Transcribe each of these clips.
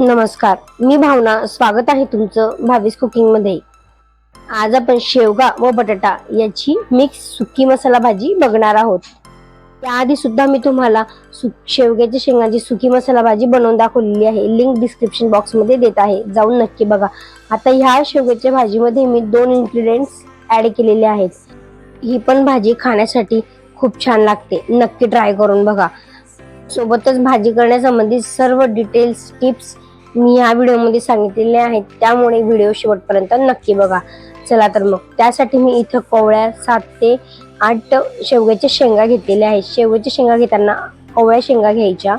नमस्कार मी भावना स्वागत आहे तुमचं भावीस कुकिंगमध्ये आज आपण शेवगा व बटाटा याची मिक्स सुकी मसाला भाजी बघणार आहोत. त्याआधी सुद्धा मी तुम्हाला सु शेवग्याच्या शेंगाची सुकी मसाला भाजी बनवून दाखवलेली आहे. लिंक डिस्क्रिप्शन बॉक्समध्ये देत आहे. जाऊन नक्की बघा. आता ह्या शेवग्याच्या भाजीमध्ये मी दोन इन्ग्रेडियंट्स ऍड केलेले आहेत. ही पण भाजी खाण्यासाठी खूप छान लागते. नक्की ट्राय करून बघा. सोबतच भाजी करण्यासंबंधी सर्व डिटेल्स टिप्स मी या व्हिडिओमध्ये सांगितलेले आहेत त्यामुळे व्हिडिओ शेवटपर्यंत नक्की बघा. चला तर मग त्यासाठी मी इथं कोवळ्या सात ते आठ शेवग्याच्या शेंगा घेतलेल्या आहेत. शेवग्याच्या शेंगा घेताना कोवळ्या शेंगा घ्यायच्या.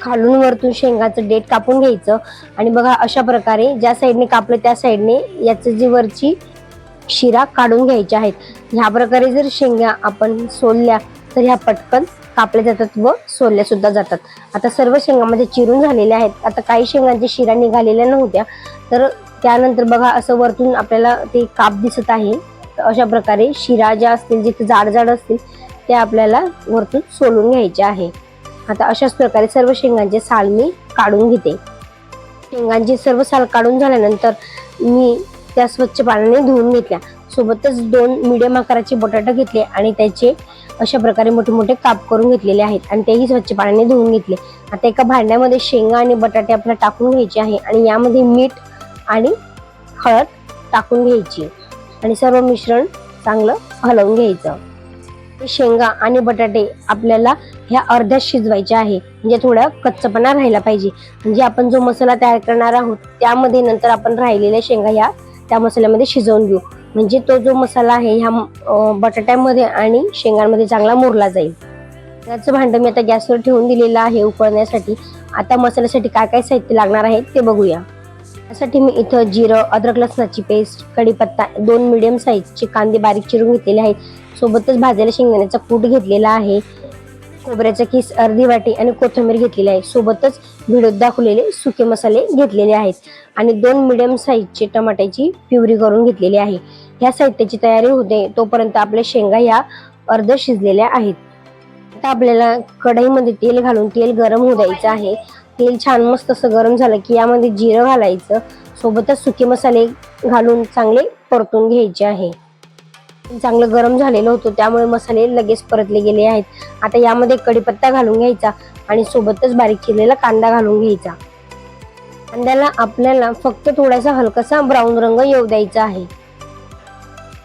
खालून वरतून शेंगाचं डेट कापून घ्यायचं. आणि बघा अशा प्रकारे ज्या साईडने कापलं त्या साईडने याचं जी वरची शिरा काढून घ्यायच्या आहेत. ह्या प्रकारे जर शेंगा आपण सोलल्या तर ह्या पटकन कापल्या जातात व सोलल्या सुद्धा जातात. आता सर्व शेंगामध्ये चिरून झालेल्या आहेत. आता काही शेंगांच्या शिरा निघालेल्या नव्हत्या. तर त्यानंतर बघा असं वरतून आपल्याला ते काप दिसत आहे. अशा प्रकारे शिरा ज्या असतील जिथे जाड जाड असतील त्या आपल्याला वरतून सोलून घ्यायचे आहे. आता अशाच प्रकारे सर्व शेंगांचे साल मी काढून घेते. शेंगांची सर्व साल काढून झाल्यानंतर मी त्या स्वच्छ पाण्याने धुवून घेतल्या. सोबतच दोन मिडियम आकाराचे बटाटे घेतले आणि त्याचे अशा प्रकारे मोठे मोठे काप करून घेतलेले आहेत आणि तेही स्वच्छ पाण्याने धुवून घेतले. आता एका भांड्यामध्ये शेंगा आणि बटाटे आपल्याला टाकून घ्यायचे आहे आणि यामध्ये मीठ आणि हळद टाकून घ्यायची. आणि सर्व मिश्रण चांगलं हलवून घ्यायचं. शेंगा आणि बटाटे आपल्याला ह्या अर्ध्यात शिजवायचे आहे. म्हणजे थोडा कच्चपणा राहिला पाहिजे. म्हणजे आपण जो मसाला तयार करणार आहोत त्यामध्ये नंतर आपण राहिलेल्या शेंगा ह्या त्या मसाल्यामध्ये शिजवून घेऊ. म्हणजे तो जो मसाला आहे ह्या बटाट्यामध्ये आणि शेंगांमध्ये चांगला मुरला जाईल. त्याचं भांडं मी आता गॅसवर ठेवून दिलेलं आहे उकळण्यासाठी. आता मसाल्यासाठी काय काय साहित्य लागणार आहे ते बघूया. त्यासाठी मी इथं जिरं अद्रक लसणाची पेस्ट कढीपत्ता दोन मिडियम साईजचे कांदे बारीक चिरून घेतलेले आहेत. सोबतच भाजायला शेंगदाण्याचा कूट घेतलेला आहे. खोबऱ्याचा किस अर्धी वाटी आणि कोथिंबीर घेतलेली आहे. सोबतच भिडत दाखवलेले सुके मसाले घेतलेले आहेत. आणि दोन मिडियम साईजचे टमाट्याची प्युरी करून घेतलेली आहे. ह्या साहित्याची तयारी होते तोपर्यंत आपल्या शेंगा ह्या अर्ध शिजलेल्या आहेत. आता आपल्याला कढईमध्ये तेल घालून तेल गरम होऊ द्यायचं आहे. तेल छान मस्त असं गरम झालं की यामध्ये जिरं घालायचं. सोबतच सुके मसाले घालून चांगले परतून घ्यायचे आहे. चांगलं गरम झालेलं होतं त्यामुळे मसाले लगेच परतले गेले आहेत. आता यामध्ये कढीपत्ता घालून घ्यायचा आणि सोबतच बारीक चिरलेला कांदा घालून घ्यायचा. कांद्याला आपल्याला फक्त थोडासा हलकासा ब्राऊन रंग येऊ द्यायचा आहे.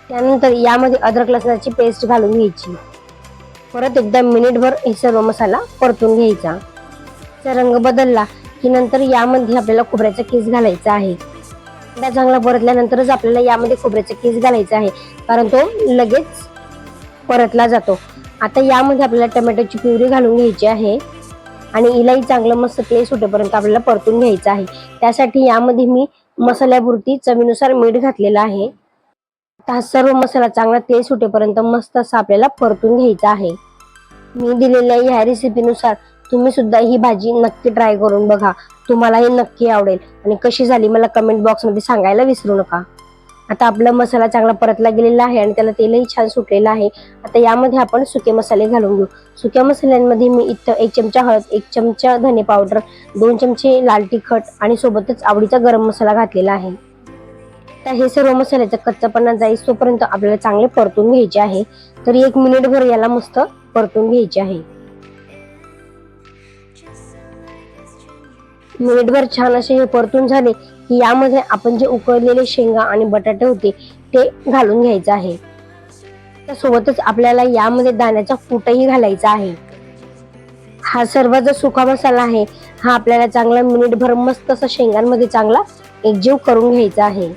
त्यानंतर यामध्ये अद्रक लसणाची पेस्ट घालून घ्यायची. परत एकदा मिनिटभर हे सर्व मसाला परतून घ्यायचा. चा रंग बदलला की नंतर यामध्ये आपल्याला खोबऱ्याचा केस घालायचा आहे. त्या चांगला परतल्यानंतरच आपल्याला यामध्ये खोबऱ्याचा केस घालायचा आहे. कारण तो लगेच परतला जातो. आता यामध्ये आपल्याला टोमॅटोची प्युरी घालून घ्यायची आहे. आणि इलाही चांगलं मस्त तेल सुटेपर्यंत आपल्याला परतून घ्यायचं आहे. त्यासाठी यामध्ये मी मसाल्यापुरती चवीनुसार मीठ घातलेलं आहे. आता हा सर्व मसाला चांगला तेल सुटेपर्यंत मस्त असा आपल्याला परतून घ्यायचा आहे. मी दिलेल्या ह्या रेसिपीनुसार तुम्ही सुद्धा ही भाजी नक्की ट्राय करून बघा. तुम्हाला हे नक्की आवडेल. आणि कशी झाली मला कमेंट बॉक्समध्ये सांगायला विसरू नका. आता आपला मसाला चांगला परतला गेलेला आहे आणि त्याला तेलही छान सुटलेलं आहे. आता यामध्ये आपण सुके मसाले घालून घेऊ. सुक्या मसाल्यांमध्ये मी इथं एक चमचा हळद एक चमचा धने पावडर दोन चमचे लाल तिखट आणि सोबतच आवडीचा गरम मसाला घातलेला आहे. आता हे सर्व मसाल्याचा कच्चापणा जाईस तोपर्यंत आपल्याला चांगले परतून घ्यायचे आहे. तर एक मिनिटभर याला मस्त परतून घ्यायचे आहे. मिनिटभर छान असे हे परतून झाले की यामध्ये आपण जे उकळलेले शेंगा आणि बटाटे होते ते घालून घ्यायचं आहे. त्यासोबतच आपल्याला यामध्ये दाण्याचा फुटही घालायचा आहे. हा सर्व जो सुका मसाला आहे हा आपल्याला चांगला मिनिटभर मस्त असा शेंगांमध्ये चांगला एकजीव करून घ्यायचा आहे.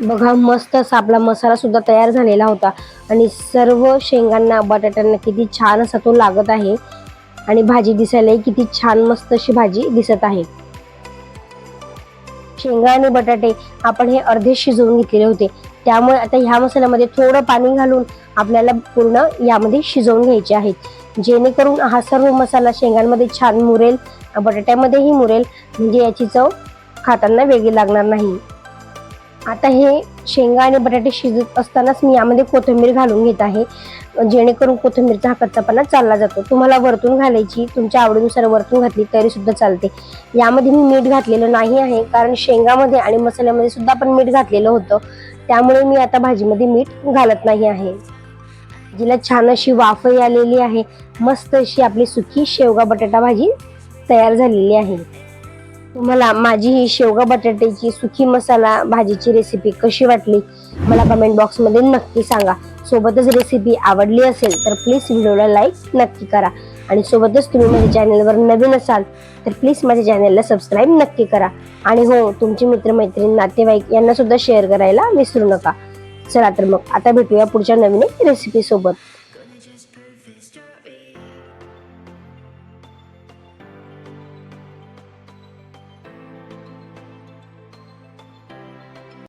बघा मस्त असा आपला मसाला सुद्धा तयार झालेला होता. आणि सर्व शेंगांना बटाट्यांना किती छान असा तो लागत आहे. आणि भाजी दिसायलाही किती छान मस्त अशी भाजी दिसत आहे. शेंगा आणि बटाटे आपण हे अर्धे शिजवून घेतलेले होते. त्यामुळे आता ह्या मसाल्यामध्ये थोडं पाणी घालून आपल्याला पूर्ण यामध्ये शिजवून घ्यायचे आहेत. जेणेकरून हा सर्व मसाला शेंगांमध्ये छान मुरेल बटाट्यामध्येही मुरेल. म्हणजे याची चव खाताना वेगळी लागणार नाही. आता हे शेंगा आणि बटाटे शिजत असतानाच मी यामध्ये कोथिंबीर घालून घेत आहे. जेणेकरून कोथिंबीरचा हा कच्चापणा चालला जातो. तुम्हाला वरतून घालायची तुमच्या आवडीनुसार वरतून घातली तरी सुद्धा चालते. यामध्ये मी मीठ घातलेलं नाही आहे कारण शेंगामध्ये आणि मसाल्यामध्ये सुद्धा आपण मीठ घातलेलं होतं. त्यामुळे मी आता भाजीमध्ये मीठ घालत नाही आहे. जिला छान अशी वाफही आलेली आहे. मस्त अशी आपली सुकी शेवगा बटाटा भाजी तयार झालेली आहे. तुम्हाला माझी ही शेवगा बटाट्याची सुकी मसाला भाजीची रेसिपी कशी वाटली मला कमेंट बॉक्समध्ये नक्की सांगा. सोबतच रेसिपी आवडली असेल तर प्लीज व्हिडिओला लाईक नक्की करा. आणि सोबतच तुम्ही माझ्या चॅनलवर नवीन असाल तर प्लीज माझ्या चॅनलला सबस्क्राईब नक्की करा. आणि हो तुमचे मित्रमैत्रीण नातेवाईक यांना सुद्धा शेअर करायला विसरू नका. चला तर मग आता भेटूया पुढच्या नवीन रेसिपी सोबत.